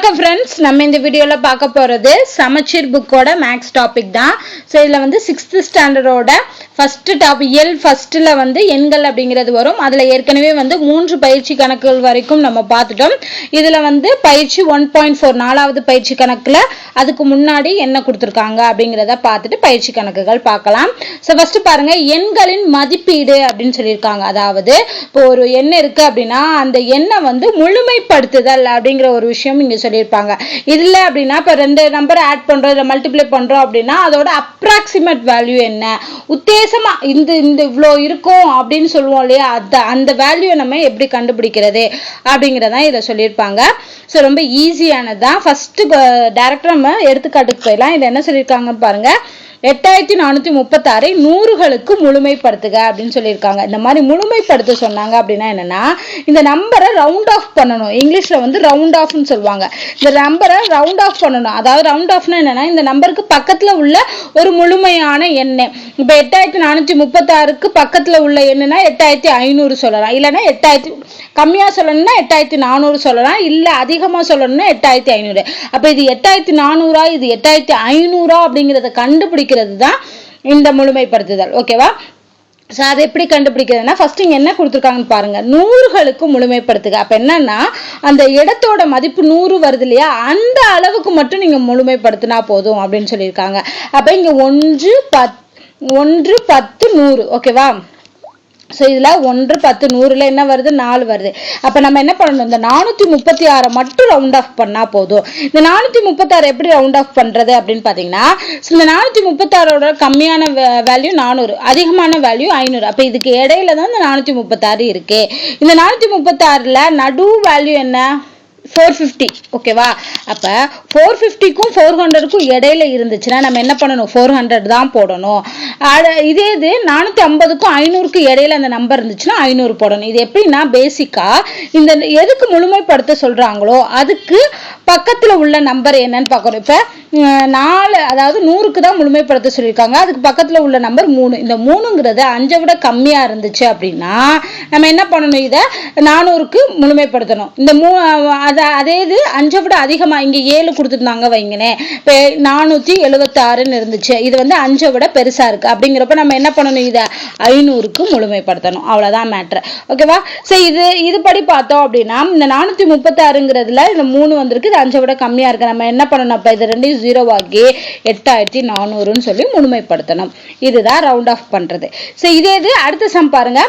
வணக்கம் ஃப்ரெண்ட்ஸ் நம்ம இந்த வீடியோவில் பார்க்க போகிறது சமச்சீர் புக்கோட மேக்ஸ் டாபிக் தான். ஸோ இதில் வந்து சிக்ஸ்த்து ஸ்டாண்டர்டோட ஃபஸ்ட்டு டாபிக் இயல் ஃபஸ்ட்டில் வந்து எண்கள் அப்படிங்கிறது வரும். அதில் ஏற்கனவே வந்து மூன்று பயிற்சி கணக்குகள் வரைக்கும் நம்ம பார்த்துட்டோம். இதில் வந்து பயிற்சி ஒன் பாயிண்ட் ஃபோர் நாலாவது பயிற்சி கணக்கில் அதுக்கு முன்னாடி என்ன கொடுத்துருக்காங்க அப்படிங்கிறத பார்த்துட்டு பயிற்சி கணக்குகள் பார்க்கலாம். ஸோ ஃபஸ்ட்டு பாருங்கள் எண்களின் மதிப்பீடு அப்படின்னு சொல்லியிருக்காங்க. அதாவது இப்போ ஒரு எண் இருக்குது அப்படின்னா அந்த எண்ணை வந்து முழுமைப்படுத்துதல் அப்படிங்கிற ஒரு விஷயம் இங்கே சொல்லியிருப்பாங்க. இல்லை அப்படின்னா இப்போ ரெண்டு நம்பர் ஆட் பண்ணுறோம் இல்லை மல்டிப்ளை பண்ணுறோம் அப்படின்னா அதோட அப்ராக்சிமேட் வேல்யூ என்ன? உத்தேசமாக இந்த இந்த இவ்வளோ இருக்கும் அப்படின்னு சொல்லுவோம் இல்லையா? அந்த அந்த வேல்யூ நம்ம எப்படி கண்டுபிடிக்கிறது அப்படிங்கிறதான் இதை சொல்லியிருப்பாங்க. ஸோ ரொம்ப ஈஸியானது தான் ஃபஸ்ட்டு டேரக்டாக நம்ம எடுத்துக்காட்டுக்கு போயிடலாம். இதை என்ன சொல்லியிருக்காங்கன்னு பாருங்கள் எட்டாயிரத்தி நானூற்றி முப்பத்தாறை நூறுகளுக்கு முழுமைப்படுத்துக அப்படின்னு சொல்லியிருக்காங்க. இந்த மாதிரி முழுமைப்படுத்த சொன்னாங்க அப்படின்னா என்னன்னா இந்த நம்பரை ரவுண்ட் ஆஃப் பண்ணணும். இங்கிலீஷில் வந்து ரவுண்ட் ஆஃப்னு சொல்லுவாங்க. இந்த நம்பரை ரவுண்ட் ஆஃப் பண்ணணும். அதாவது ரவுண்ட் ஆஃப்னா என்னன்னா இந்த நம்பருக்கு பக்கத்தில் உள்ள ஒரு முழுமையான எண்ணெய் இப்போ எட்டாயிரத்தி நானூற்றி முப்பத்தாறுக்கு பக்கத்தில் உள்ள எண்ணுனா எட்டாயிரத்தி ஐநூறு சொல்லலாம். இல்லைன்னா எட்டாயிரத்தி கம்மியாக சொல்லணும்னா எட்டாயிரத்தி நானூறு சொல்லலாம். இல்லை அதிகமாக சொல்லணும்னா எட்டாயிரத்தி ஐநூறு. அப்போ இது எட்டாயிரத்தி நானூறா இது எட்டாயிரத்தி ஐநூறா அப்படிங்கிறத கண்டுபிடிக்கிறது தான் இந்த முழுமைப்படுத்துதல். ஓகேவா ஸோ அதை எப்படி கண்டுபிடிக்கிறதுனா ஃபர்ஸ்ட் இங்கே என்ன கொடுத்துருக்காங்கன்னு பாருங்க. நூறுகளுக்கு முழுமைப்படுத்துக. அப்போ என்னன்னா அந்த இடத்தோட மதிப்பு நூறு வருது இல்லையா? அந்த அளவுக்கு மட்டும் நீங்கள் முழுமைப்படுத்தினா போதும் அப்படின்னு சொல்லியிருக்காங்க. அப்போ இங்கே ஒன்று பத் ஒன்று பத்து நூறு. ஓகேவா ஸோ இதில் ஒன்று பத்து நூறில் என்ன வருது? நாலு வருது. அப்போ நம்ம என்ன பண்ணணும்? இந்த நானூற்றி முப்பத்தி ஆறை மட்டும் ரவுண்ட் ஆஃப் பண்ணால் போதும். இந்த நானூற்றி முப்பத்தாறு எப்படி ரவுண்ட் ஆஃப் பண்ணுறது அப்படின்னு பார்த்தீங்கன்னா இந்த நானூற்றி முப்பத்தாறோட கம்மியான வேல்யூ நானூறு அதிகமான வேல்யூ ஐநூறு. அப்போ இதுக்கு இடையில தான் இந்த நானூற்றி முப்பத்தாறு இருக்கு. இந்த நானூற்றி முப்பத்தாறில் நடு வேல்யூ என்ன? ஃபோர் ஃபிஃப்டி ஓகேவா அப்போ ஃபோர் ஃபிஃப்டிக்கும் ஃபோர் ஹண்ட்ரடுக்கும் இடையில இருந்துச்சுன்னா நம்ம என்ன பண்ணணும்? ஃபோர் ஹண்ட்ரட் தான் போடணும். இதே இது நானூற்றி ஐம்பதுக்கும் ஐநூறுக்கும் இடையில அந்த நம்பர் இருந்துச்சுன்னா ஐநூறு போடணும். இது எப்படின்னா பேசிக்காக இந்த எதுக்கு முழுமைப்படுத்த சொல்கிறாங்களோ அதுக்கு பக்கத்தில் உள்ள நம்பர் என்னன்னு பார்க்குறோம் இப்போ நாலு அதாவது நூறுக்கு தான் முழுமைப்படுத்த சொல்லியிருக்காங்க. அதுக்கு பக்கத்தில் உள்ள நம்பர் மூணு. இந்த மூணுங்கிறது அஞ்சை விட கம்மியாக இருந்துச்சு அப்படின்னா நம்ம என்ன பண்ணணும் இதை? நானூறுக்கு முழுமைப்படுத்தணும். இந்த மூ அதை அதே இது அஞ்சை விட அதிகமாக இங்கே ஏழு கொடுத்துருந்தாங்க வைங்களேன். இப்போ நானூற்றி எழுபத்தாறுன்னு இருந்துச்சு. இது வந்து அஞ்சை விட பெருசாக இருக்குது அப்படிங்கிறப்ப நம்ம என்ன பண்ணணும் இதை? ஐநூறுக்கு முழுமைப்படுத்தணும். அவ்வளோதான் மேட்ரு ஓகேவா சரி இது இதுபடி பார்த்தோம் அப்படின்னா இந்த நானூற்றி முப்பத்தாறுங்கிறதுல இந்த மூணு வந்திருக்கு. இது அஞ்சை விட கம்மியாக இருக்குது நம்ம என்ன பண்ணணும்? அப்போ இது ரெண்டையும் ஜீரோவாக்கி எட்டாயிரத்தி நானூறுன்னு சொல்லி முழுமைப்படுத்தணும். இதுதான் ரவுண்ட் ஆஃப் பண்ணுறது ஸோ இதே இது அடுத்த சம் பாருங்க.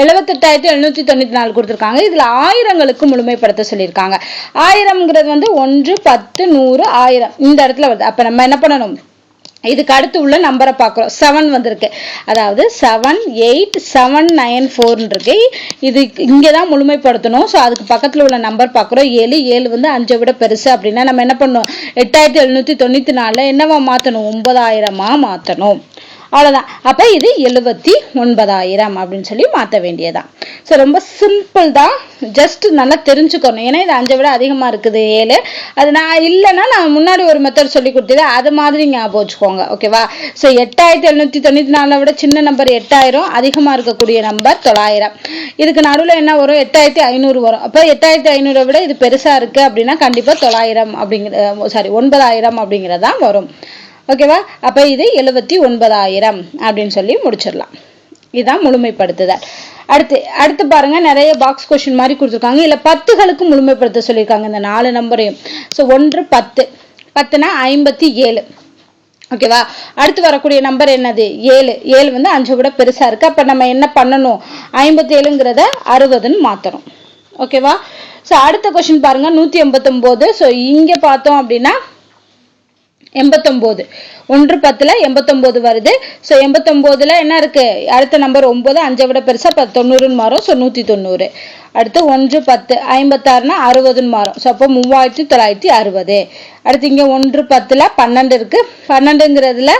எழுபத்தெட்டாயிரத்தி எழுநூற்றி தொண்ணூற்றி நாலு கொடுத்துருக்காங்க. இதில் ஆயிரங்களுக்கு முழுமைப்படுத்த சொல்லியிருக்காங்க. ஆயிரம்ங்கிறது வந்து ஒன்று பத்து நூறு ஆயிரம். இந்த இடத்துல வருது. அப்போ நம்ம என்ன பண்ணணும்? இதுக்கு அடுத்து உள்ள நம்பரை பார்க்குறோம். செவன் வந்திருக்கு. அதாவது செவன் எயிட் செவன் நைன் ஃபோர்னு இருக்கு. இது இங்கே தான் முழுமைப்படுத்தணும். ஸோ அதுக்கு பக்கத்தில் உள்ள நம்பர் பார்க்குறோம். ஏழு ஏழு வந்து அஞ்சை விட பெருசு அப்படின்னா நம்ம என்ன பண்ணணும் எட்டாயிரத்தி எழுநூற்றி தொண்ணூற்றி நாலில் என்னவா மாற்றணும் ஒன்பதாயிரமாக மாற்றணும் அவ்வளோதான் அப்போ இது எழுபத்தி ஒன்பதாயிரம் அப்படின்னு சொல்லி மாற்ற வேண்டியதான் ஸோ ரொம்ப சிம்பிள் தான். ஜஸ்ட் நல்லா தெரிஞ்சுக்கணும். ஏன்னா இது அஞ்சை விட அதிகமாக இருக்குது ஏழு. அது நான் இல்லைன்னா நான் முன்னாடி ஒரு மெத்தட் சொல்லி கொடுத்தது அது மாதிரி ஞாபகம் வச்சுக்கோங்க. ஓகேவா ஸோ எட்டாயிரத்தி எழுநூற்றி தொண்ணூற்றி நாலை விட சின்ன நம்பர் எட்டாயிரம் அதிகமாக இருக்கக்கூடிய நம்பர் தொள்ளாயிரம். இதுக்கு நடுவில் என்ன வரும்? எட்டாயிரத்தி ஐநூறு வரும். அப்போ எட்டாயிரத்தி ஐநூறை விட இது பெருசாக இருக்குது அப்படின்னா கண்டிப்பாக தொள்ளாயிரம் அப்படிங்கிற சாரி ஒன்பதாயிரம் அப்படிங்கிறதான் வரும். ஓகேவா? அப்போ இது எழுபத்தி ஒன்பதாயிரம் அப்படின்னு சொல்லி முடிச்சிடலாம். இதுதான் முழுமைப்படுத்துதல். அடுத்து அடுத்து பாருங்க நிறைய பாக்ஸ் கொஷின் மாதிரி கொடுத்துருக்காங்க. இல்லை பத்துகளுக்கு முழுமைப்படுத்த சொல்லியிருக்காங்க இந்த நாலு நம்பரையும் ஸோ ஒன்று பத்து. பத்துனா ஐம்பத்தி ஏழு. ஓகேவா? அடுத்து வரக்கூடிய நம்பர் என்னது? ஏழு. ஏழு வந்து அஞ்சு விட பெருசாக இருக்குது அப்போ நம்ம என்ன பண்ணணும்? ஐம்பத்தி ஏழுங்கிறத அறுபதுன்னு மாற்றணும் ஓகேவா? ஸோ அடுத்த கொஷின் பாருங்கள் நூற்றி எண்பத்தொம்போது. ஸோ இங்கே பார்த்தோம் அப்படின்னா எண்பத்தொம்போது. ஒன்று பத்தில் எண்பத்தொம்போது வருது. ஸோ எண்பத்தொம்போதில் என்ன இருக்குது அடுத்த நம்பர் ஒம்பது அஞ்சை விட பெருசாக பத்து தொண்ணூறுன்னு மாறும். ஸோ நூற்றி தொண்ணூறு அடுத்து ஒன்று பத்து ஐம்பத்தாறுனா அறுபதுன்னு மாறும். ஸோ அப்போ மூவாயிரத்தி தொள்ளாயிரத்தி அறுபது. அடுத்து இங்கே ஒன்று பத்தில் பன்னெண்டு இருக்குது பன்னெண்டுங்கிறதுல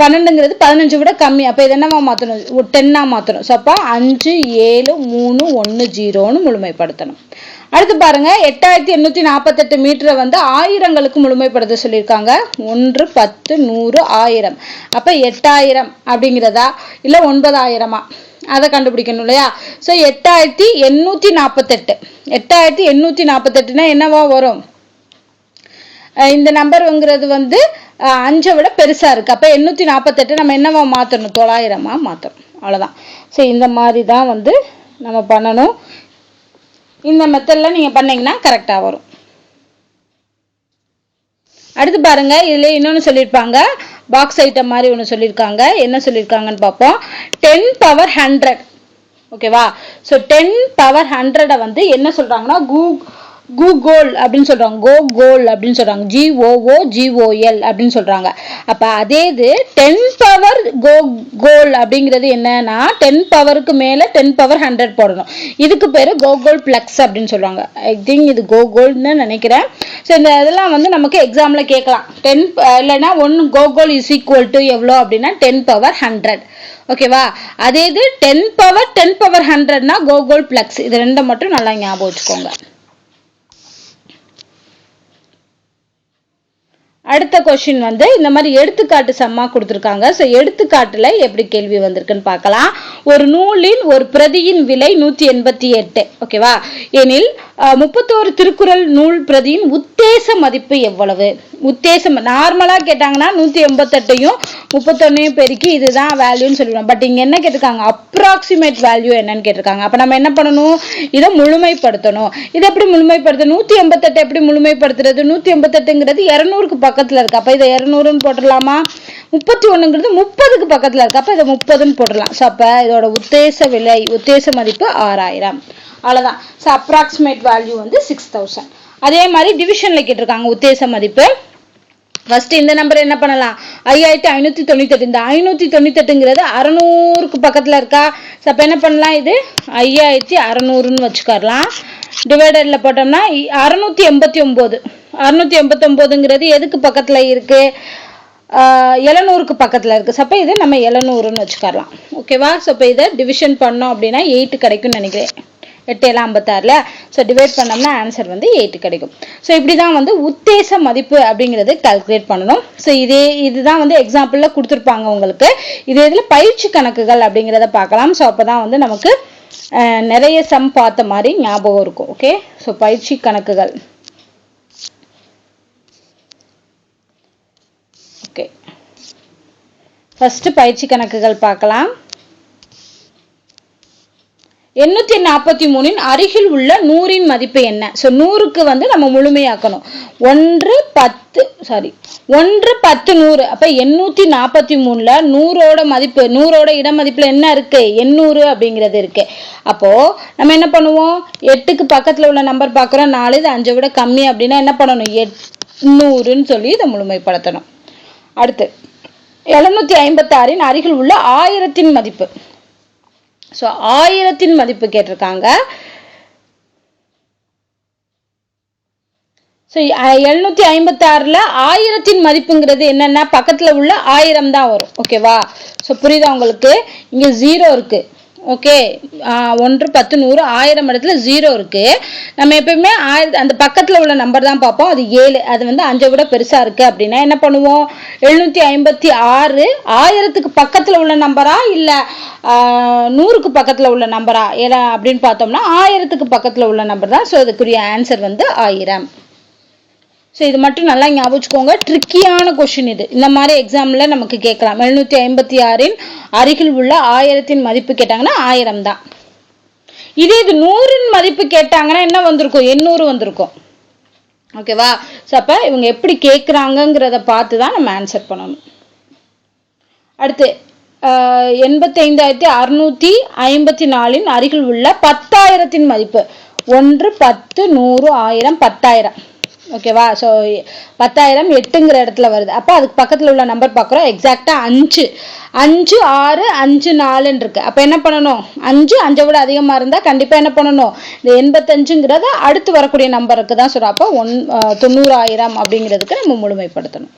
பன்னெண்டுங்கிறது பதினஞ்சு விட கம்மி. அப்போ இது என்னவா மாற்றணும் டென்னாக மாற்றணும் ஸோ அப்போ அஞ்சு ஏழு மூணு ஒன்று ஜீரோன்னு முழுமைப்படுத்தணும். அடுத்து பாருங்க எட்டாயிரத்தி எண்ணூற்றி நாற்பத்தெட்டு மீட்டரை வந்து ஆயிரங்களுக்கு முழுமைப்படுத்த சொல்லியிருக்காங்க. ஒன்று பத்து நூறு ஆயிரம். அப்போ எட்டாயிரம் அப்படிங்கிறதா? இல்லை ஒன்பதாயிரமா? அதை கண்டுபிடிக்கணும் இல்லையா? ஸோ எட்டாயிரத்தி எண்ணூற்றி நாற்பத்தெட்டு எட்டாயிரத்தி எண்ணூற்றி நாற்பத்தெட்டுனா என்னவா வரும்? இந்த நம்பருங்கிறது வந்து அஹ் அஞ்சை விட பெருசா இருக்கு. அப்ப எண்ணூத்தி நாற்பத்தெட்டு நம்ம என்னவா மாத்தணும்? தொள்ளாயிரமா மாத்தணும். அவ்வளவுதான். ஸோ இந்த மாதிரி தான் வந்து நம்ம பண்ணணும். இந்த மெத்தட்ல நீங்க பண்ணீங்கன்னா கரெக்டா வரும். அடுத்து பாருங்க இதுல இன்னொன்னு சொல்லியிருப்பாங்க. பாக்ஸ் ஐட்டம் மாதிரி ஒன்று சொல்லியிருக்காங்க. என்ன சொல்லியிருக்காங்கன்னு பார்ப்போம். டென் பவர் ஹண்ட்ரட் ஓகேவா ஸோ டென் பவர் ஹண்ட்ரடை வந்து என்ன சொல்றாங்கன்னா கூ கூகோல் அப்படின்னு சொல்கிறாங்க கோ கோல் அப்படின்னு சொல்கிறாங்க ஜிஓஓ ஜிஓஎல் அப்படின்னு சொல்கிறாங்க அப்போ அதே இது டென் பவர் கோ கோல் அப்படிங்கிறது என்னன்னா டென் பவருக்கு மேலே டென் பவர் ஹண்ட்ரட் போடணும். இதுக்கு பேர் கோகோல் பிளக்ஸ் அப்படின்னு சொல்றாங்க. ஐ திங்க் இது கோகோல்னு நினைக்கிறேன். ஸோ இந்த இதெல்லாம் வந்து நமக்கு எக்ஸாமில் கேட்கலாம். டென் இல்லைன்னா one googol is equal to எவ்வளோ அப்படின்னா டென் பவர் ஹண்ட்ரட் ஓகேவா அதே இது டென் பவர் டென் பவர் ஹண்ட்ரட்னா கோகோல் பிளக்ஸ் இது ரெண்டை மட்டும் நல்லா ஞாபகம் வச்சுக்கோங்க. அடுத்த கொஸ்டின் வந்து இந்த மாதிரி எடுத்துக்காட்டு சம்மா கொடுத்துருக்காங்க. ஸோ எடுத்துக்காட்டுல எப்படி கேள்வி வந்திருக்குன்னு பார்க்கலாம். ஒரு நூலின் ஒரு பிரதியின் விலை நூத்தி எண்பத்தி எட்டு. ஓகேவா எனில் அஹ், முப்பத்தோரு திருக்குறள் நூல் பிரதியின் உத்தேச மதிப்பு எவ்வளவு? உத்தேசம். நார்மலாக கேட்டாங்கன்னா நூற்றி எண்பத்தெட்டையும் முப்பத்தொன்னையும் பெருக்கி இதுதான் வேல்யூன்னு சொல்லிடுவோம் பட் இங்கே என்ன கேட்டிருக்காங்க? அப்ராக்சிமேட் வேல்யூ என்னன்னு கேட்டிருக்காங்க. அப்போ நம்ம என்ன பண்ணணும்? இதை முழுமைப்படுத்தணும். இதை எப்படி முழுமைப்படுத்த நூற்றி எண்பத்தெட்டு எப்படி முழுமைப்படுத்துறது? நூற்றி எண்பத்தெட்டுங்கிறது இரநூறுக்கு பக்கத்தில் இருக்குது அப்போ இதை இரநூறுன்னு போட்டுடலாமா? முப்பத்தி ஒன்றுங்கிறது முப்பதுக்கு பக்கத்தில் இருக்குது அப்போ இதை முப்பதுன்னு போடலாம் ஸோ அப்போ இதோட உத்தேச விலை உத்தேச மதிப்பு ஆறாயிரம். அவ்வளோதான் ஸோ அப்ராக்சிமேட் வேல்யூ வந்து சிக்ஸ் தௌசண்ட் அதே மாதிரி டிவிஷன்ல கேட்டிருக்காங்க உத்தேச மதிப்பு. ஃபர்ஸ்ட் இந்த நம்பர் என்ன பண்ணலாம்? ஐயாயிரத்தி ஐநூத்தி தொண்ணூத்தெட்டு. இந்த ஐநூத்தி தொண்ணூத்தெட்டுங்கிறது அறநூறுக்கு பக்கத்துல இருக்கா? ஸோ அப்ப என்ன பண்ணலாம் இது? ஐயாயிரத்தி அறநூறுன்னு வச்சுக்கலாம் டிவைடர்ல போட்டோம்னா இ- அறுநூத்தி எண்பத்தி ஒன்பது அறுநூத்தி எண்பத்தி ஒன்பதுங்கிறது எதுக்கு பக்கத்துல இருக்கு? எழுநூறுக்கு பக்கத்துல இருக்கு. ஸோ இது நம்ம எழுநூறுன்னு வச்சுக்கலாம் ஓகேவா ஸோ இப்போ இதை டிவிஷன் பண்ணோம் அப்படின்னா எயிட் கிடைக்கும்னு நினைக்கிறேன். எட்டு ஏழு ஐம்பத்தாறுல. ஸோ டிவைட் பண்ணோம்னா ஆன்சர் வந்து எயிட் கிடைக்கும். ஸோ இப்படி தான் வந்து உத்தேச மதிப்பு அப்படிங்கிறது கால்குலேட் பண்ணணும். ஸோ இதே இதுதான் வந்து எக்ஸாம்பிளில் கொடுத்துருப்பாங்க உங்களுக்கு. இதே இதில் பயிற்சி கணக்குகள் அப்படிங்கிறத பார்க்கலாம். ஸோ அப்போ தான் வந்து நமக்கு நிறைய சம் பார்த்த மாதிரி ஞாபகம் இருக்கும். ஓகே ஸோ பயிற்சி கணக்குகள். ஓகே ஃபஸ்ட்டு பயிற்சி கணக்குகள் பார்க்கலாம். எண்ணூத்தி நாற்பத்தி மூணின் அருகில் உள்ள நூறின் மதிப்பு என்ன? ஸோ நூறுக்கு வந்து நம்ம முழுமையாக்கணும். ஒன்று பத்து சாரி ஒன்று பத்து நூறு. அப்போ எண்ணூத்தி நாற்பத்தி மூணுல நூறோட மதிப்பு நூறோட இட மதிப்பில் என்ன இருக்கு? எண்ணூறு அப்படிங்கிறது இருக்கு. அப்போ நம்ம என்ன பண்ணுவோம்? எட்டுக்கு பக்கத்துல உள்ள நம்பர் பார்க்குறோம். நாலு இது அஞ்சை விட கம்மி அப்படின்னா என்ன பண்ணணும்? எட்நூறுன்னு சொல்லி இதை முழுமைப்படுத்தணும். அடுத்து எழுநூத்தி ஐம்பத்தாறின் அருகில் உள்ள ஆயிரத்தின் மதிப்பு. ஸோ ஆயிரத்தின் மதிப்பு கேட்டிருக்காங்க. ஸோ எழுநூத்தி ஐம்பத்தாறுல ஆயிரத்தின் மதிப்புங்கிறது என்னன்னா பக்கத்துல உள்ள ஆயிரம் தான் வரும். ஓகேவா ஸோ புரியுதா உங்களுக்கு? இங்க ஜீரோ இருக்கு. ஓகே ஒன்று பத்து நூறு ஆயிரம் இடத்துல ஜீரோ இருக்குது நம்ம எப்பயுமே ஆயிர அந்த பக்கத்தில் உள்ள நம்பர் தான் பார்ப்போம். அது ஏழு அது வந்து அஞ்சை விட பெருசாக இருக்குது அப்படின்னா என்ன பண்ணுவோம்? எழுநூற்றி ஐம்பத்தி ஆறு ஆயிரத்துக்கு பக்கத்தில் உள்ள நம்பரா இல்லை நூறுக்கு பக்கத்தில் உள்ள நம்பரா ஏன்னா அப்படின்னு பார்த்தோம்னா ஆயிரத்துக்கு பக்கத்தில் உள்ள நம்பர் தான். ஸோ அதுக்குரிய ஆன்சர் வந்து ஆயிரம். ஸோ இது மட்டும் நல்லா ஞாபகம் வச்சுக்கோங்க ட்ரிக்கியான கொஷின் இது. இந்த மாதிரி எக்ஸாம்ல நமக்கு கேட்கலாம். எழுநூத்தி ஐம்பத்தி ஆறின் அருகில் உள்ள ஆயிரத்தின் மதிப்பு கேட்டாங்கன்னா ஆயிரம் தான். இதே இது நூறின் மதிப்பு கேட்டாங்கன்னா என்ன வந்திருக்கும்? எண்ணூறு வந்திருக்கும். ஓகேவா ஸோ அப்போ இவங்க எப்படி கேட்குறாங்கங்கிறத பார்த்து தான் நம்ம ஆன்சர் பண்ணணும். அடுத்து ஆஹ், எண்பத்தைந்தாயிரத்தி அறுநூத்தி ஐம்பத்தி நாலின் அருகில் உள்ள பத்தாயிரத்தின் மதிப்பு. ஒன்று பத்து நூறு ஆயிரம் பத்தாயிரம். ஓகேவா ஸோ பத்தாயிரம் எட்டுங்கிற இடத்துல வருது. அப்போ அதுக்கு பக்கத்தில் உள்ள நம்பர் பார்க்குறோம் எக்ஸாக்டாக அஞ்சு. அஞ்சு ஆறு அஞ்சு நாலுன்னு இருக்கு. அப்போ என்ன பண்ணணும்? அஞ்சு அஞ்சை விட அதிகமாக இருந்தால் கண்டிப்பாக என்ன பண்ணணும்? இந்த எண்பத்தஞ்சுங்கிறத அடுத்து வரக்கூடிய நம்பருக்கு தான் சொல்கிறோம் அப்போ ஒன் தொண்ணூறாயிரம் அப்படிங்கிறதுக்கு நம்ம முழுமைப்படுத்தணும்.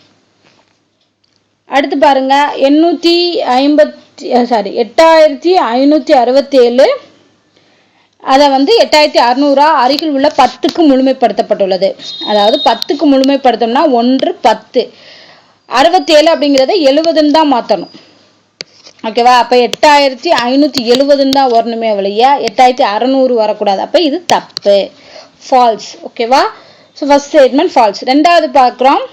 அடுத்து பாருங்க. எண்ணூற்றி ஐம்பத்தி சாரி எட்டாயிரத்தி ஐநூற்றி அறுபத்தேழு அதை வந்து எட்டாயிரத்தி அறுநூறா அருகில் உள்ள பத்துக்கு முழுமைப்படுத்தப்பட்டுள்ளது. அதாவது பத்துக்கு முழுமைப்படுத்தணும்னா ஒன்று பத்து. அறுபத்தி ஏழு அப்படிங்கிறத எழுபதுன்னு தான் மாற்றணும் ஓகேவா அப்போ எட்டாயிரத்தி ஐநூற்றி எழுபதுன்னு தான் வரணுமே வழியா எட்டாயிரத்தி அறநூறு வரக்கூடாது. அப்போ இது தப்பு. ஃபால்ஸ் ஓகேவா ஸோ ஃபர்ஸ்ட் ஸ்டேட்மெண்ட் ஃபால்ஸ் ரெண்டாவது பார்க்குறோம்.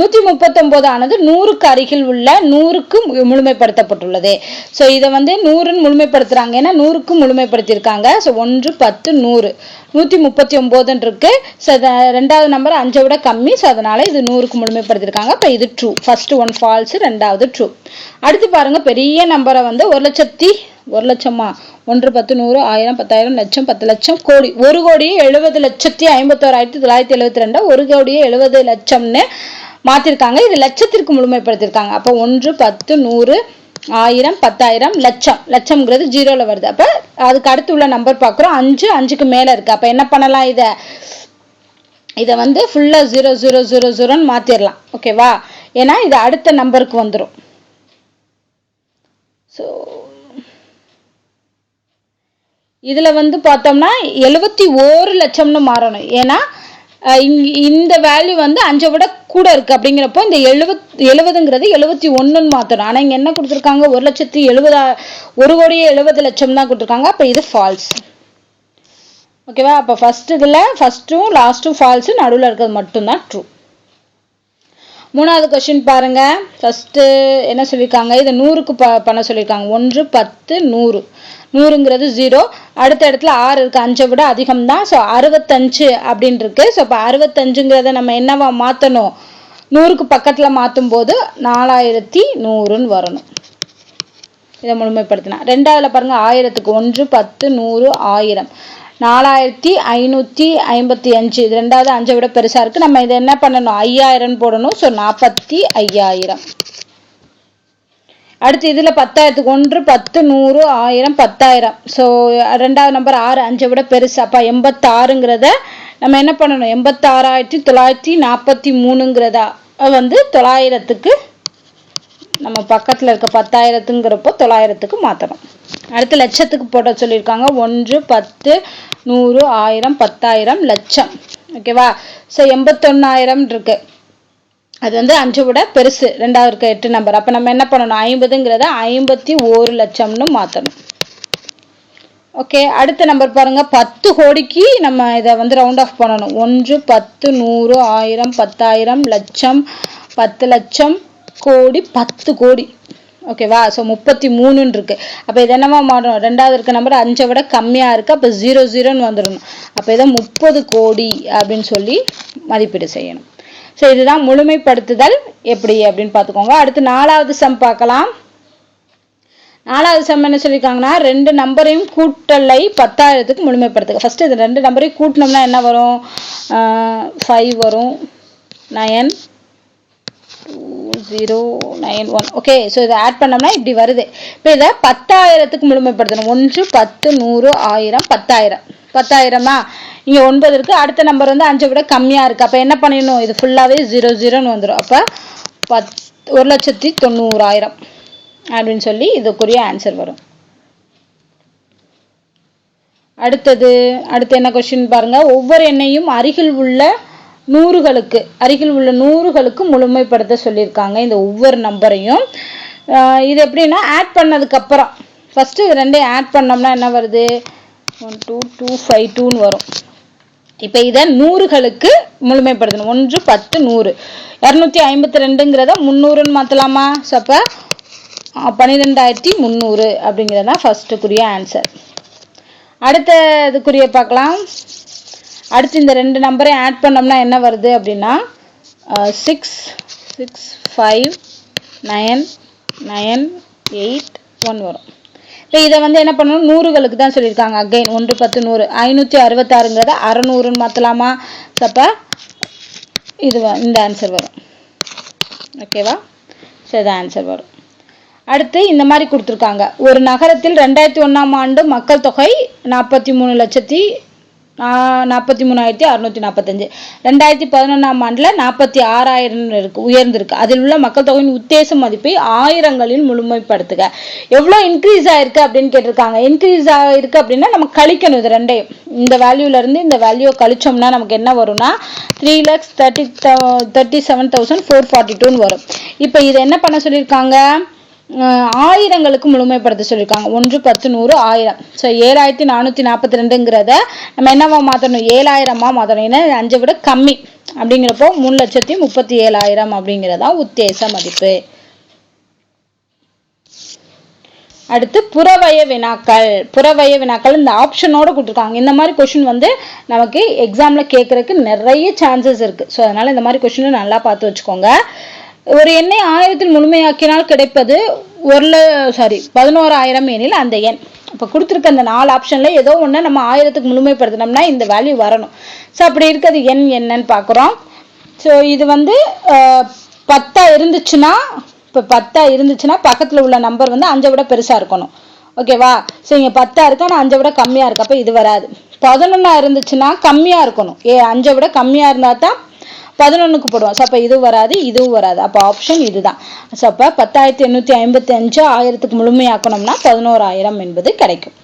நூற்றி முப்பத்தொம்போதானது நூறுக்கு அருகில் உள்ள நூறுக்கும் முழுமைப்படுத்தப்பட்டுள்ளது. ஸோ இதை வந்து நூறுன்னு முழுமைப்படுத்துகிறாங்க ஏன்னா நூறுக்கு முழுமைப்படுத்தியிருக்காங்க. ஸோ ஒன்று பத்து நூறு. நூற்றி முப்பத்தி ஒம்போதுன்னு இருக்கு ஸோ ரெண்டாவது நம்பர் அஞ்சை விட கம்மி. ஸோ அதனால இது நூறுக்கு முழுமைப்படுத்தியிருக்காங்க. இப்போ இது ட்ரூ ஃபஸ்ட்டு ஒன் ஃபால்ஸ் ரெண்டாவது ட்ரூ அடுத்து பாருங்க பெரிய நம்பரை வந்து ஒரு லட்சத்தி ஒரு லட்சமா? ஒன்று பத்து நூறு ஆயிரம் பத்தாயிரம் லட்சம் பத்து லட்சம் கோடி. ஒரு கோடியே எழுபது லட்சத்தி ஐம்பத்தோராயிரத்தி தொள்ளாயிரத்தி எழுபத்தி ரெண்டு? ஒரு கோடியே எழுபது லட்சம்னு மாத்திருக்காங்க. இது லட்சத்திற்கு முழுமைப்படுத்தியிருக்காங்க அப்போ ஒன்று பத்து நூறு ஆயிரம் பத்தாயிரம் லட்சம். லட்சம்ங்கிறது ஜீரோல வருது. அப்ப அதுக்கு அடுத்து உள்ள நம்பர் பார்க்குறோம். அஞ்சு அஞ்சுக்கு மேல இருக்கு. அப்ப என்ன பண்ணலாம் இதை? இதை வந்து ஃபுல்லா ஜீரோ ஜீரோ ஜீரோ ஜீரோன்னு மாத்திரலாம். ஓகேவா ஏன்னா இது அடுத்த நம்பருக்கு வந்துடும் ஸோ இதுல வந்து பார்த்தோம்னா எழுபத்தி ஓரு லட்சம்னு மாறணும். ஏன்னா அஹ், இந்த வேல்யூ வந்து அஞ்சை விட கூட இருக்கு அப்படிங்கிறப்போ இந்த எழுபத் எழுபதுங்கிறது எழுபத்தி ஒன்றுன்னு மாற்றணும் ஆனால் இங்கே என்ன கொடுத்துருக்காங்க? ஒரு லட்சத்தி எழுபதா ஒரு கோடியே எழுபது லட்சம் தான் கொடுத்துருக்காங்க. அப்போ இது ஃபால்ஸ் ஓகேவா அப்போ ஃபர்ஸ்ட் இதில் ஃபஸ்ட்டும் லாஸ்ட்டும் ஃபால்ஸு நடுவில் இருக்கிறது மட்டும்தான் ட்ரூ மூணாவது கொஸ்டின் பாருங்க. ஃபர்ஸ்ட் என்ன சொல்லியிருக்காங்க இதை நூறுக்கு ப பண்ண சொல்லியிருக்காங்க ஒன்று பத்து நூறு. நூறுங்கிறது ஜீரோ அடுத்த இடத்துல ஆறு இருக்கு. அஞ்சை விட அதிகம் தான் ஸோ அறுபத்தஞ்சு அப்படின்னு இருக்கு ஸோ இப்போ அறுபத்தஞ்சுங்கிறத நம்ம என்னவா மாற்றணும் நூறுக்கு பக்கத்தில் மாற்றும் போது நாலாயிரத்தி நூறுன்னு வரணும். இதை முழுமைப்படுத்தினா. ரெண்டாவதுல பாருங்க ஆயிரத்துக்கு ஒன்று பத்து நூறு ஆயிரம். நாலாயிரத்தி ஐநூற்றி ஐம்பத்தி அஞ்சு. இது ரெண்டாவது அஞ்சை விட பெருசாக இருக்குது நம்ம இதை என்ன பண்ணணும்? ஐயாயிரம் போடணும். ஸோ நாற்பத்தி ஐயாயிரம். அடுத்து இதில் பத்தாயிரத்துக்கு ஒன்று பத்து நூறு ஆயிரம் பத்தாயிரம். ஸோ ரெண்டாவது நம்பர் ஆறு அஞ்சை விட பெருசு. அப்போ எண்பத்தாறுங்கிறத நம்ம என்ன பண்ணணும்? எண்பத்தாறாயிரத்தி தொள்ளாயிரத்தி நாற்பத்தி மூணுங்கிறதா? வந்து தொள்ளாயிரத்துக்கு நம்ம பக்கத்தில் இருக்க பத்தாயிரத்துங்கிறப்போ தொள்ளாயிரத்துக்கு மாற்றணும் அடுத்து லட்சத்துக்கு போட சொல்லியிருக்காங்க. ஒன்று பத்து நூறு ஆயிரம் பத்தாயிரம் லட்சம். ஓகேவா ஸோ எண்பத்தொன்னாயிரம் இருக்குது அது வந்து அஞ்சு விட பெருசு ரெண்டாவது இருக்க எட்டு நம்பர் அப்போ நம்ம என்ன பண்ணணும்? ஐம்பதுங்கிறத ஐம்பத்தி ஒரு லட்சம்னு மாற்றணும் ஓகே அடுத்த நம்பர் பாருங்கள் பத்து கோடிக்கு நம்ம இதை வந்து ரவுண்ட் ஆஃப் பண்ணணும். ஒன்று பத்து நூறு ஆயிரம் பத்தாயிரம் லட்சம் பத்து லட்சம் கோடி பத்து கோடி. ஓகேவா ஸோ முப்பத்தி மூணுன்னு இருக்குது அப்போ இது என்னவா மாறணும்? ரெண்டாவது இருக்க நம்பர் அஞ்சை விட கம்மியாக இருக்குது அப்போ ஜீரோ ஜீரோன்னு வந்துடணும். அப்போ இதை முப்பது கோடி அப்படின்னு சொல்லி மதிப்பீடு செய்யணும். ஸோ இதுதான் முழுமைப்படுத்துதல் எப்படி அப்படின்னு பார்த்துக்கோங்க. அடுத்து நாலாவது சம் பார்க்கலாம். நாலாவது சம் என்ன சொல்லியிருக்காங்கன்னா ரெண்டு நம்பரையும் கூட்டலை பத்தாயிரத்துக்கு முழுமைப்படுத்துக. ஃபஸ்ட்டு இது ரெண்டு நம்பரையும் கூட்டினோம்னா என்ன வரும்? ஃபைவ் வரும். Nine zero nine one okay so இதை ஆட் பண்ணோம்னா இப்படி வருது. இப்போ இதை பத்தாயிரத்துக்கு முழுமைப்படுத்தணும். ஒன்று பத்து நூறு ஆயிரம் பத்தாயிரம். பத்தாயிரமா? இங்கே ஒன்பது இருக்குது அடுத்த நம்பர் வந்து அஞ்சை விட கம்மியாக இருக்குது அப்போ என்ன பண்ணிடணும்? இது ஃபுல்லாகவே ஜீரோ ஜீரோன்னு வந்துடும் அப்போ பத் ஒரு லட்சத்தி தொண்ணூறாயிரம் அப்படின்னு சொல்லி இதுக்குரிய ஆன்சர் வரும். அடுத்தது அடுத்து என்ன கொஸ்டின் பாருங்க. ஒவ்வொரு எண்ணையும் அருகில் உள்ள நூறுகளுக்கு அருகில் உள்ள நூறுகளுக்கு முழுமைப்படுத்த சொல்லியிருக்காங்க. இந்த ஒவ்வொரு நம்பரையும் இது எப்படின்னா ஆட் பண்ணதுக்கப்புறம் ஃபஸ்ட்டு இது ரெண்டையும் ஆட் பண்ணோம்னா என்ன வருது? ஒன் டூ டூ ஃபைவ் டூன்னு வரும். இப்போ இதை நூறுகளுக்கு முழுமைப்படுத்தணும். ஒன்று பத்து நூறு. இரநூத்தி ஐம்பத்தி ரெண்டுங்கிறத முந்நூறுன்னு மாற்றலாமா ஸோ அப்போ பன்னிரெண்டாயிரத்தி முந்நூறு அப்படிங்கிறது தான் ஃபர்ஸ்ட்டுக்குரிய ஆன்சர் அடுத்த இதுக்குரிய பார்க்கலாம். அடுத்து இந்த ரெண்டு நம்பரை ஆட் பண்ணோம்னா என்ன வருது அப்படின்னா six six five nine nine eight one வரும். ஸோ இதை வந்து என்ன பண்ணணும்? நூறுகளுக்கு தான் சொல்லியிருக்காங்க. அகைன் ஒன்று பத்து நூறு. ஐநூற்றி அறுபத்தாறுங்கிறத அறநூறுன்னு மாற்றலாமா தப்பா இது இந்த ஆன்சர் வரும். ஓகேவா ஸோ இது ஆன்சர் வரும். அடுத்து இந்த மாதிரி கொடுத்துருக்காங்க. ஒரு நகரத்தில் ரெண்டாயிரத்தி ஒன்றாம் ஆண்டு மக்கள் தொகை நாற்பத்தி மூணு லட்சத்தி நாற்பத்தி மூணாயிரத்தி அறுநூற்றி நாற்பத்தஞ்சு ரெண்டாயிரத்தி பதினொன்றாம் ஆண்டில் நாற்பத்தி ஆறாயிரம் இருக்கு உயர்ந்திருக்கு. அதில் உள்ள மக்கள் தொகையின் உத்தேச மதிப்பை ஆயிரங்களில் முழுமைப்படுத்துக. எவ்வளோ இன்க்ரீஸ் ஆயிருக்கு அப்படின்னு கேட்டிருக்காங்க. இன்க்ரீஸ் ஆகிருக்கு அப்படின்னா நம்ம கழிக்கணும் இது ரெண்டையும். இந்த வேல்யூலேருந்து இந்த வேல்யூவை கழிச்சோம்னா நமக்கு என்ன வரும்னா three lakhs thirty thirty seven thousand four forty டூன்னு வரும். இப்போ இதை என்ன பண்ண சொல்லியிருக்காங்க? ஆயிரங்களுக்கு முழுமைப்படுத்த சொல்லியிருக்காங்க. ஒன்று பத்து நூறு ஆயிரம். ஸோ ஏழாயிரத்தி நானூற்றி நாற்பத்தி ரெண்டுங்கிறத நம்ம என்னவா மாற்றணும் ஏழாயிரமா மாற்றணும் ஏன்னா அஞ்சை விட கம்மி. அப்படிங்கிறப்போ மூணு லட்சத்தி முப்பத்தி ஏழாயிரம் அப்படிங்கிறதா உத்தேச மதிப்பு. அடுத்து புறவய வினாக்கள். புறவய வினாக்கள் இந்த ஆப்ஷனோட கொடுத்துருக்காங்க. இந்த மாதிரி கொஷின் வந்து நமக்கு எக்ஸாமில் கேட்குறதுக்கு நிறைய சான்சஸ் இருக்குது ஸோ அதனால் இந்த மாதிரி கொஷினை நல்லா பார்த்து வச்சுக்கோங்க. ஒரு எண்ணை ஆயிரத்தில் முழுமையாக்கினால் கிடைப்பது ஒரு சாரி பதினோராயிரம் எனில் அந்த எண். இப்போ கொடுத்துருக்க அந்த நாலு ஆப்ஷனில் ஏதோ ஒன்று நம்ம ஆயிரத்துக்கு முழுமைப்படுத்தினோம்னா இந்த வேல்யூ வரணும். ஸோ அப்படி இருக்கிறது எண் என்னன்னு பார்க்குறோம். ஸோ இது வந்து பத்தா இருந்துச்சுன்னா இப்போ பத்தா இருந்துச்சுன்னா பக்கத்தில் உள்ள நம்பர் வந்து அஞ்சை விட பெருசாக இருக்கணும். ஓகேவா ஸோ இங்கே பத்தா இருக்கு? ஆனால் அஞ்சை விட கம்மியாக இருக்கு. அப்போ இது வராது. பதினொன்றா இருந்துச்சுன்னா கம்மியாக இருக்கணும். ஏ அஞ்சை விட கம்மியாக இருந்தால் தான் பதினொன்றுக்கு போடுவோம் ஸோ அப்போ இதுவும் வராது இதுவும் வராது. அப்போ ஆப்ஷன் இதுதான். ஸோ அப்போ பத்தாயிரத்தி எண்ணூற்றி ஐம்பத்தி அஞ்சு ஆயிரத்துக்கு முழுமையாக்கணும்னா பதினோராயிரம் என்பது கிடைக்கும்.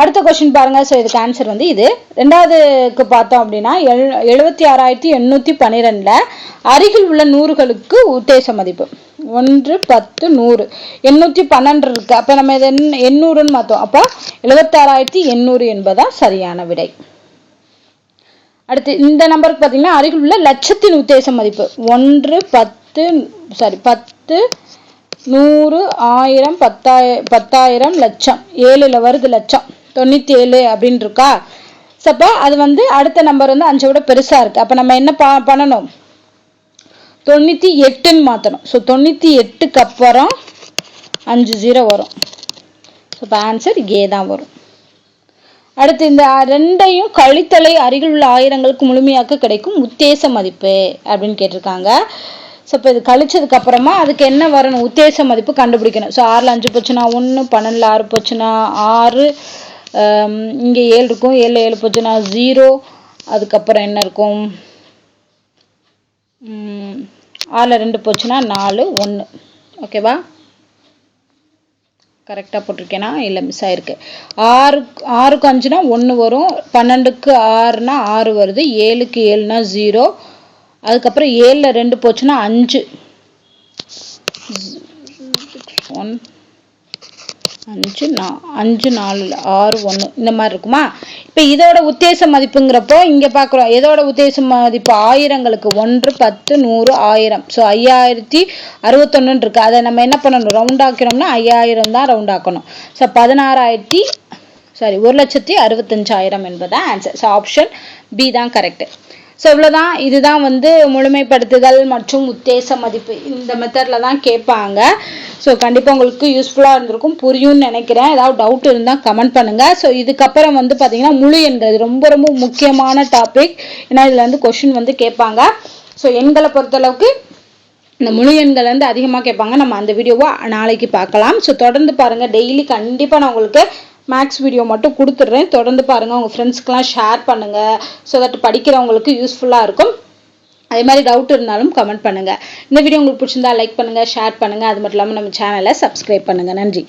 அடுத்த கொஸ்டின் பாருங்க. ஸோ இதுக்கு ஆன்சர் வந்து இது. ரெண்டாவதுக்கு பார்த்தோம் அப்படின்னா எழு எழுபத்தி ஆறாயிரத்தி எண்ணூற்றி பன்னிரெண்டில் அருகில் உள்ள நூறுகளுக்கு உத்தேச மதிப்பு. ஒன்று பத்து நூறு. எண்ணூற்றி பன்னெண்டு இருக்கு. அப்போ நம்ம இது எண்ணூறுன்னு பார்த்தோம் அப்போ எழுபத்தாறாயிரத்தி எண்ணூறு என்பதா சரியான விடை. அடுத்து இந்த நம்பருக்கு பார்த்தீங்கன்னா அருகில் உள்ள லட்சத்தின் உத்தேச மதிப்பு. ஒன்று பத்து சாரி பத்து நூறு ஆயிரம் பத்தாய பத்தாயிரம் லட்சம். ஏழில் வருது லட்சம். தொண்ணூற்றி ஏழு அப்படின்னு இருக்கா ஸோ அப்போ அது வந்து அடுத்த நம்பர் வந்து அஞ்சை விட பெருசாக இருக்குது அப்போ நம்ம என்ன ப பண்ணணும்? தொண்ணூற்றி எட்டுன்னு மாற்றணும் ஸோ தொண்ணூற்றி எட்டுக்கு அப்புறம் அஞ்சு ஜீரோ வரும். ஸோ இப்போ ஆன்சர் ஏ தான் வரும். அடுத்து இந்த ரெண்டையும் கழித்தலை அருகில் உள்ள ஆயிரங்களுக்கு முழுமையாக்க கிடைக்கும் உத்தேச மதிப்பு அப்படின்னு கேட்டிருக்காங்க. ஸோ இப்போ இது கழிச்சதுக்கு அப்புறமா அதுக்கு என்ன வரணும்? உத்தேச மதிப்பு கண்டுபிடிக்கணும். ஸோ ஆறில் அஞ்சு போச்சுன்னா ஒன்று பன்னெண்டில் ஆறு போச்சுன்னா ஆறு இங்கே ஏழு இருக்கும். ஏழில் ஏழு போச்சுன்னா ஜீரோ அதுக்கப்புறம் என்ன இருக்கும்? ஆறில் ரெண்டு போச்சுன்னா நாலு ஒன்று ஓகேவா கரெக்டாக போட்டிருக்கேன்னா இல்லை மிஸ் ஆயிருக்கு. ஆறு ஆறுக்கு அஞ்சுனா ஒன்று வரும். பன்னெண்டுக்கு ஆறுனா ஆறு வருது. ஏழுக்கு ஏழுனா ஜீரோ அதுக்கப்புறம் ஏழில் ரெண்டு போச்சுன்னா அஞ்சு. ஒன் அஞ்சு நா அஞ்சு நாலு ஆறு ஒன்று இந்த மாதிரி இருக்குமா? இப்போ இதோட உத்தேச மதிப்புங்கிறப்போ இங்கே பார்க்குறோம் எதோட உத்தேச மதிப்பு ஆயிரங்களுக்கு ஒன்று பத்து நூறு ஆயிரம். ஸோ ஐயாயிரத்தி அறுபத்தொன்னு இருக்கு. அதை நம்ம என்ன பண்ணணும்? ரவுண்ட் ஆக்கிறோம்னா ஐயாயிரம் தான் ரவுண்ட் ஆக்கணும். ஸோ பதினாறாயிரத்தி சாரி ஒரு லட்சத்தி அறுபத்தஞ்சாயிரம் என்பதான் ஆன்சர் ஸோ ஆப்ஷன் பி தான் கரெக்ட் ஸோ இவ்வளோதான் இதுதான் வந்து முழுமைப்படுத்துதல் மற்றும் உத்தேச மதிப்பு. இந்த மெத்தடில் தான் கேட்பாங்க. ஸோ கண்டிப்பாக உங்களுக்கு யூஸ்ஃபுல்லாக இருந்திருக்கும். புரியும்னு நினைக்கிறேன். ஏதாவது டவுட் இருந்தால் கமெண்ட் பண்ணுங்கள் ஸோ இதுக்கப்புறம் வந்து பார்த்தீங்கன்னா முழு எண்கள். இது ரொம்ப ரொம்ப முக்கியமான டாபிக் ஏன்னா இதில் வந்து கொஷின் வந்து கேட்பாங்க. ஸோ எண்களை பொறுத்தளவுக்கு இந்த முழு எண்கள் வந்து அதிகமாக கேட்பாங்க. நம்ம அந்த வீடியோவை நாளைக்கு பார்க்கலாம். ஸோ தொடர்ந்து பாருங்கள் டெய்லி கண்டிப்பாக நான் உங்களுக்கு மேக்ஸ் வீடியோ மட்டும் கொடுத்துட்றேன். தொடர்ந்து பாருங்கள் உங்கள் ஃப்ரெண்ட்ஸ்க்கெலாம் ஷேர் பண்ணுங்கள் ஸோ தட் படிக்கிறவங்களுக்கு யூஸ்ஃபுல்லாக இருக்கும். அதே மாதிரி டவுட் இருந்தாலும் கமெண்ட் பண்ணுங்கள் இந்த வீடியோ உங்களுக்கு பிடிச்சிருந்தா லைக் பண்ணுங்கள் ஷேர் பண்ணுங்கள் அது மட்டும் இல்லாமல் நம்ம சேனலை சப்ஸ்கிரைப் பண்ணுங்கள் நன்றி.